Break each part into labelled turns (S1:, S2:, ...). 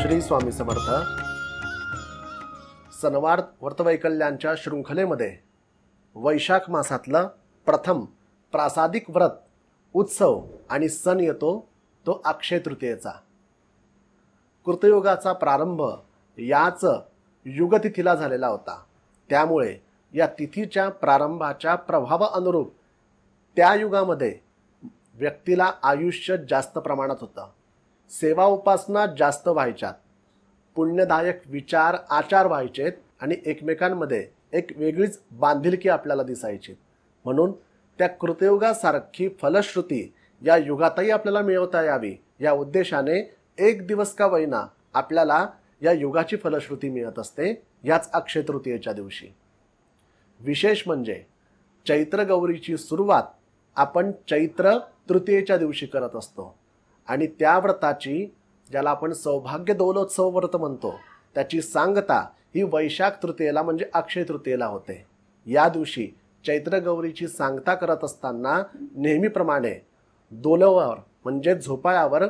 S1: श्री स्वामी समर्थ. सणवार व्रतवैकल्यांच्या शृंखलेमध्ये वैशाख मासातलं प्रथम प्रासादिक व्रत उत्सव आणि सण येतो तो अक्षय तृतीयेचा. कृतयुगाचा प्रारंभ याच युगतिथीला झालेला होता. त्यामुळे या तिथीच्या प्रारंभाच्या प्रभावानुरूप त्या युगामध्ये व्यक्तीला आयुष्य जास्त प्रमाणात होतं. सेवा उपासना जास्त व्हायच्यात. पुण्यदायक विचार आचार व्हायचेत आणि एकमेकांमध्ये एक वेगळीच बांधिलकी आपल्याला दिसायची. म्हणून त्या कृतयुगासारखी फलश्रुती या युगातही आपल्याला मिळवता यावी या उद्देशाने एक दिवस का वैना आपल्याला या युगाची फलश्रुती मिळत असते याच अक्षय तृतीयेच्या दिवशी. विशेष म्हणजे चैत्र गौरीची सुरुवात आपण चैत्र तृतीयेच्या दिवशी करत असतो. आणि त्या व्रताची ज्याला आपण सौभाग्य दौलोत्सव व्रत म्हणतो त्याची सांगता ही वैशाख तृतीयेला म्हणजे अक्षय तृतीयेला होते. या दिवशी चैत्र गौरीची सांगता करत असताना नेहमीप्रमाणे दोलवर म्हणजे झोपाळ्यावर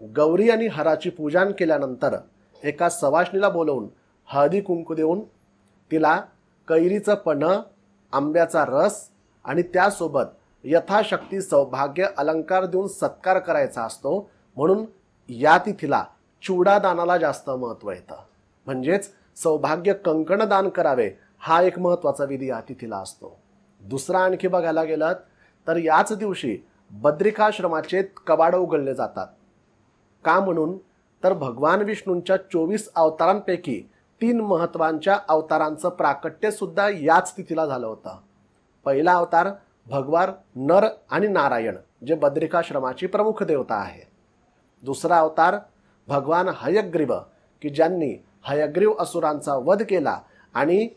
S1: गौरी आणि हराची पूजन केल्यानंतर एका सवाशणीला बोलवून हळदी कुंकू देऊन तिला कैरीचं पणं आंब्याचा रस आणि त्यासोबत यथाशक्ती सौभाग्य अलंकार देऊन सत्कार करायचा असतो. म्हणून या तिथीला चुडादानाला जास्त महत्त्व येतं. म्हणजेच सौभाग्य कंकण दान करावे हा एक महत्त्वाचा विधी या तिथीला असतो. दुसरा आणखी बघायला गेलात तर याच दिवशी बद्रिकाश्रमाचे कबाडं उघडले जातात. का म्हणून? तर भगवान विष्णूंच्या चोवीस अवतारांपैकी तीन महत्वांच्या अवतारांचं प्राकट्य सुद्धा याच तिथीला झालं होतं. पहिला अवतार भगवान नर आणि नारायण जे बद्रिकाश्रमाची प्रमुख देवता आहे. दुसरा अवतार भगवान हयग्रीव की ज्यांनी हयग्रीव असुरांचा वध केला आणि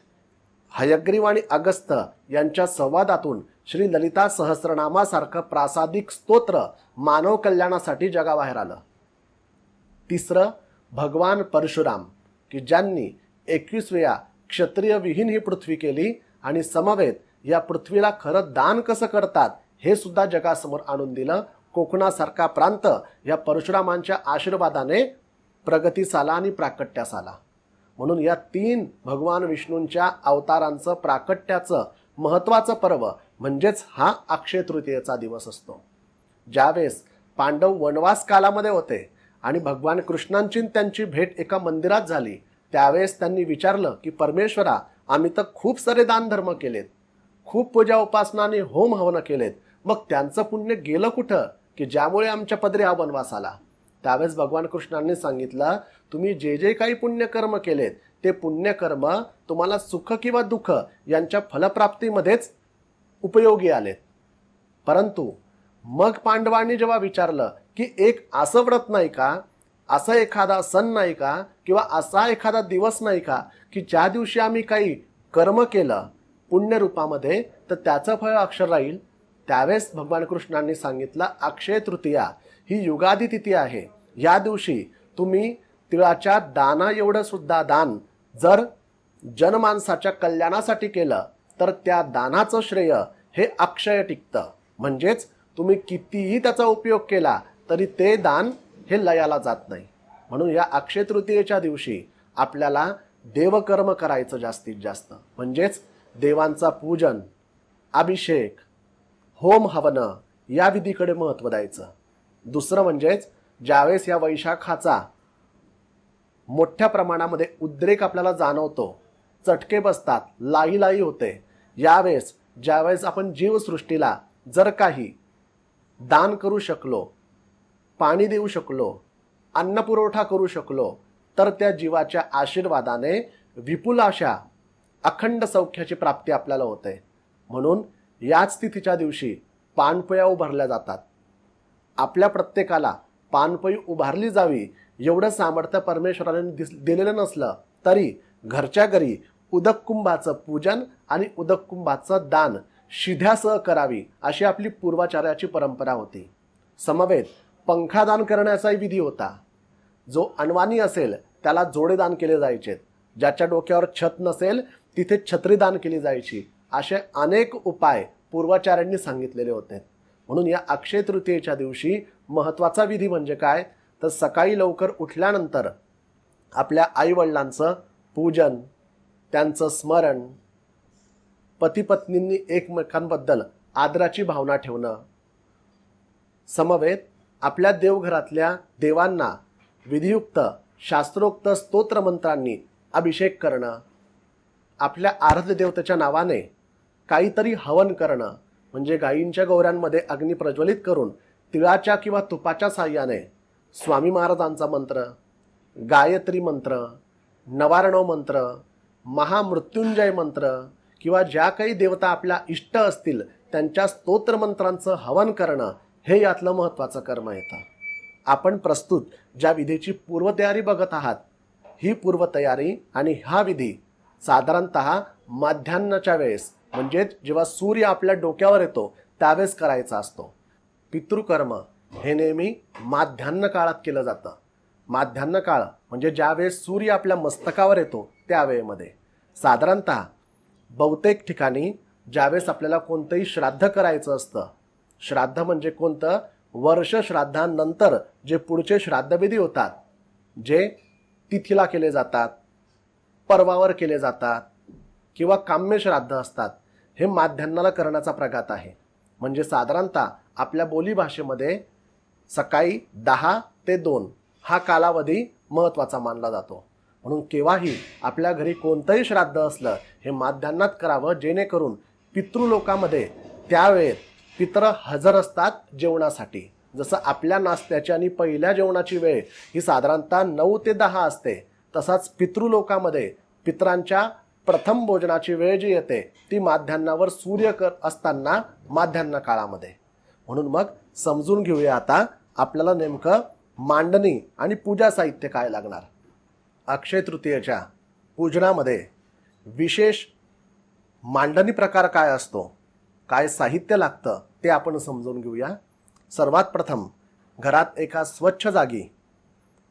S1: हयग्रीव आणि अगस्त यांच्या संवादातून श्री ललिता सहस्रनामासारखं प्रासादिक स्तोत्र मानव कल्याणासाठी जगाबाहेर आलं. तिसरं भगवान परशुराम की ज्यांनी एकवीस वेळा क्षत्रिय विहीन ही पृथ्वी केली आणि समवेत या पृथ्वीला खरं दान कसं करतात हे सुद्धा जगासमोर आणून दिलं. कोकणासारखा प्रांत या परशुरामांच्या आशीर्वादाने प्रगतीस आला आणि प्राकट्यास आला म्हणून या तीन भगवान विष्णूंच्या अवतारांचं प्राकट्याचं महत्त्वाचं पर्व म्हणजेच हा अक्षय तृतीयेचा दिवस असतो. ज्यावेळेस पांडव वनवास कालामध्ये होते आणि भगवान कृष्णांची त्यांची भेट एका मंदिरात झाली त्यावेळेस त्यांनी विचारलं की परमेश्वरा आम्ही तर खूप सारे दानधर्म केलेत. खूप पूजा उपासना आणि होम हवन केलेत. मग त्यांचं पुण्य गेलं कुठं? की ज्यामुळे आमच्या पदरी हा वनवास आला. त्यावेळेस भगवान कृष्णांनी सांगितलं तुम्ही जे जे काही पुण्यकर्म केलेत ते पुण्यकर्म तुम्हाला सुख किंवा दुःख यांच्या फलप्राप्तीमध्येच उपयोगी आलेत. परंतु मग पांडवांनी जेव्हा विचारलं की एक असं व्रत नाही का असा एखादा सण नाही का किंवा असा एखादा दिवस नाही का की ज्या दिवशी आम्ही काही कर्म केलं पुण्यरूपामध्ये तर त्याचं फळ अक्षर राहील. त्यावेळेस भगवान कृष्णांनी सांगितलं अक्षय तृतीया ही युगादी तिथी आहे. या दिवशी तुम्ही तिळाच्या दाना एवढं सुद्धा दान जर जनमानसाच्या कल्याणासाठी केलं तर त्या दानाचं श्रेय हे अक्षय टिकतं. म्हणजेच तुम्ही कितीही त्याचा उपयोग केला तरी ते दान हे लयाला जात नाही. म्हणून या अक्षय तृतीयेच्या दिवशी आपल्याला देवकर्म करायचं जास्तीत जास्त. म्हणजेच देवांचा पूजन अभिषेक होम हवन या विधीकडे महत्त्व द्यायचं. दुसरं म्हणजेच ज्यावेळेस या वैशाखाचा मोठ्या प्रमाणामध्ये उद्रेक आपल्याला जाणवतो चटके बसतात लाई लाई होते यावेळेस ज्यावेळेस आपण जीवसृष्टीला जर काही दान करू शकलो पाणी देऊ शकलो अन्नपुरवठा करू शकलो तर त्या जीवाच्या आशीर्वादाने विपुल अशा अखंड सौख्याची प्राप्ती आपल्याला होते. म्हणून याच तिथीच्या दिवशी पानपया उभारल्या जातात. आपल्या प्रत्येकाला पानपई उभारली जावी एवढं सामर्थ्य परमेश्वराने दिस दिलेलं नसलं तरी घरच्या घरी उदक कुंभाचं पूजन आणि उदक कुंभाचं दान शिध्यासह करावी अशी आपली पूर्वाचार्याची परंपरा होती. समवेत पंखादान करण्याचाही विधी होता. जो अणवानी असेल त्याला जोडेदान केले जायचे ज्याच्या डोक्यावर छत नसेल तिथे छत्रीदान केली जायची असे अनेक उपाय पूर्वाचार्यांनी सांगितलेले होते. म्हणून या अक्षय तृतीयेच्या दिवशी महत्त्वाचा विधी म्हणजे काय? तर सकाळी लवकर उठल्यानंतर आपल्या आईवडिलांचं पूजन त्यांचं स्मरण पतीपत्नींनी एकमेकांबद्दल आदराची भावना ठेवणं समवेत आपल्या देवघरातल्या देवांना विधियुक्त शास्त्रोक्त स्तोत्रमंत्रांनी अभिषेक करणं आपल्या आराध्य देवतेच्या नावाने काहीतरी हवन करणं म्हणजे गायींच्या गौऱ्यांमध्ये अग्नी प्रज्वलित करून तिळाच्या किंवा तुपाच्या साह्याने स्वामी महाराजांचा मंत्र गायत्री मंत्र नवारणव मंत्र महामृत्युंजय मंत्र किंवा ज्या काही देवता आपल्या इष्ट असतील त्यांच्या स्तोत्रमंत्रांचं हवन करणं हे यातलं महत्त्वाचं कर्म येतं आपण प्रस्तुत ज्या विधीची पूर्वतयारी बघत आहात ही पूर्वतयारी आणि हा विधी साधारणत माध्यान्हाच्या वेळेस म्हणजेच जेव्हा सूर्य आपल्या डोक्यावर येतो त्यावेळेस करायचा असतो. पितृकर्म हे नेहमी माध्यान्न काळात केलं जातं. माध्यान्ह काळ म्हणजे ज्यावेळेस सूर्य आपल्या मस्तकावर येतो त्यावेळेमध्ये. साधारणत बहुतेक ठिकाणी ज्यावेळेस आपल्याला कोणतंही श्राद्ध करायचं असतं श्राद्ध म्हणजे कोणतं? वर्ष श्राद्धानंतर जे पुढचे श्राद्धविधी होतात जे तिथीला केले जातात पर्वावर केले जातात किंवा काम्य श्राद्ध असतात हे माध्यान्नाला करण्याचा प्रघात आहे. म्हणजे साधारणतः आपल्या बोलीभाषेमध्ये सकाळी दहा ते दोन हा कालावधी महत्त्वाचा मानला जातो. म्हणून केव्हाही आपल्या घरी कोणतंही श्राद्ध असलं हे माध्यान्नात करावं जेणेकरून पितृलोकामध्ये त्यावेळेत पित्र हजर असतात जेवणासाठी. जसं आपल्या नाश्त्याची आणि पहिल्या जेवणाची वेळ ही साधारणतः नऊ ते दहा असते. तसाच पितृलोकामध्ये पित्रांच्या प्रथम भोजनाची वेळ जी येते ती माध्यान्नावर सूर्य कर असताना माध्यान्ह काळामध्ये. म्हणून मग समजून घेऊया आता आपल्याला नेमकं मांडणी आणि पूजा साहित्य काय लागणार. अक्षय तृतीयेच्या पूजनामध्ये विशेष मांडणी प्रकार काय असतो काय साहित्य लागतं ते आपण समजून घेऊया. सर्वात प्रथम घरात एका स्वच्छ जागी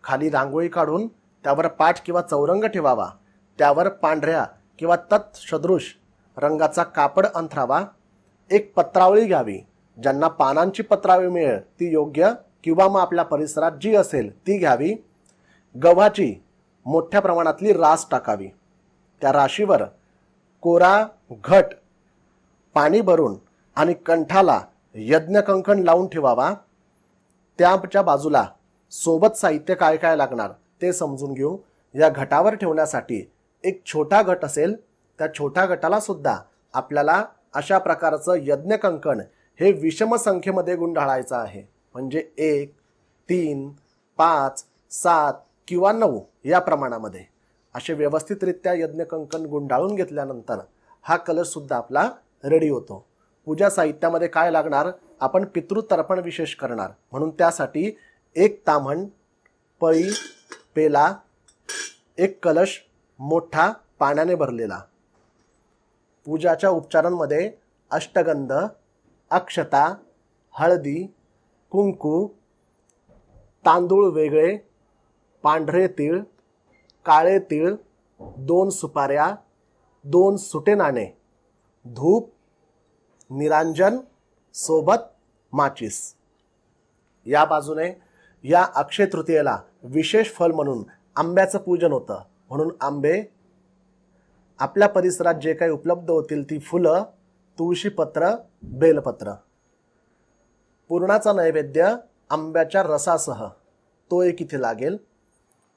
S1: खाली रांगोळी काढून त्यावर पाठ किंवा चौरंग ठेवावा. त्यावर पांढऱ्या किंवा तत्सदृश रंगाचा कापड अंथरावा. एक पत्रावळी घ्यावी. ज्यांना पानांची पत्रावळी मिळेल ती योग्य किंवा मग आपल्या परिसरात जी असेल ती घ्यावी. गव्हाची मोठ्या प्रमाणातली रास टाकावी. त्या राशीवर कोरा घट पाणी भरून आणि कंठाला यज्ञकंकण लावून ठेवावा. त्याच्या बाजूला सोबत साहित्य काय काय लागणार? ते समजून घेऊ. या घटावर ठेवण्यासाठी एक छोटा गट असेल त्या छोट्या गटाला सुद्धा आपल्याला अशा प्रकारचं यज्ञकंकण हे विषम संख्येमध्ये गुंडाळायचं आहे. म्हणजे एक तीन पाच सात किंवा नऊ या प्रमाणामध्ये. असे व्यवस्थितरित्या यज्ञकंकण गुंडाळून घेतल्यानंतर हा कलरसुद्धा आपला रेडी होतो. पूजा साहित्यामध्ये काय लागणार? आपण पितृतर्पण विशेष करणार. म्हणून त्यासाठी एक ताम्हण पळी पेला एक कलश मोठा पाण्याने भरलेला. पूजाच्या उपचारांमध्ये अष्टगंध अक्षता हळदी कुंकू तांदूळ वेगळे पांढरे तीळ काळे तीळ दोन सुपाऱ्या दोन सुटे नाणे धूप निरांजन सोबत माचीस. या बाजूने या अक्षय तृतीयेला विशेष फल म्हणून आंब्याचं पूजन होतं. म्हणून आंबे आपल्या परिसरात जे काही उपलब्ध होतील ती फुलं तुळशीपत्र बेलपत्र. पूर्णाचा नैवेद्य आंब्याच्या रसासह. तो एक इथे लागेल.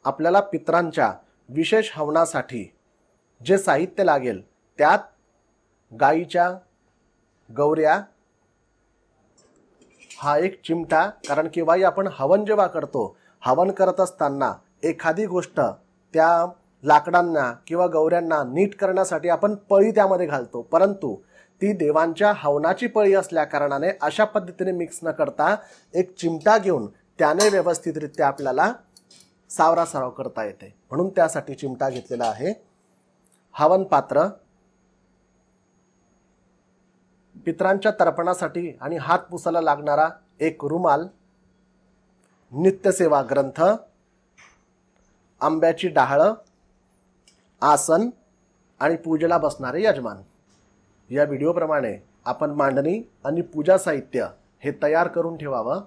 S1: आपल्याला पित्रांच्या विशेष हवनासाठी जे साहित्य लागेल त्यात गाईच्या गौऱ्या हा एक चिमटा कारण केव्हाही आपण हवन जेव्हा करतो हवन करत असताना एखादी गोष्ट त्या लाकडांना किंवा गौऱ्यांना नीट करण्यासाठी आपण पळी त्यामध्ये घालतो. परंतु ती देवांच्या हवनाची पळी असल्याकारणाने अशा पद्धतीने मिक्स न करता एक चिमटा घेऊन त्याने व्यवस्थितरित्या आपल्याला सावरा सराव करता येते. म्हणून त्यासाठी चिमटा घेतलेला आहे. हवन पात्र पित्रांच्या तर्पणासाठी आणि हात पुसायला लागणारा एक रुमाल नित्यसेवा ग्रंथ आंब्याची डाहळं आसन आणि पूजेला बसणारे यजमान. या व्हिडिओप्रमाणे आपण मांडणी आणि पूजा साहित्य हे तयार करून ठेवावं.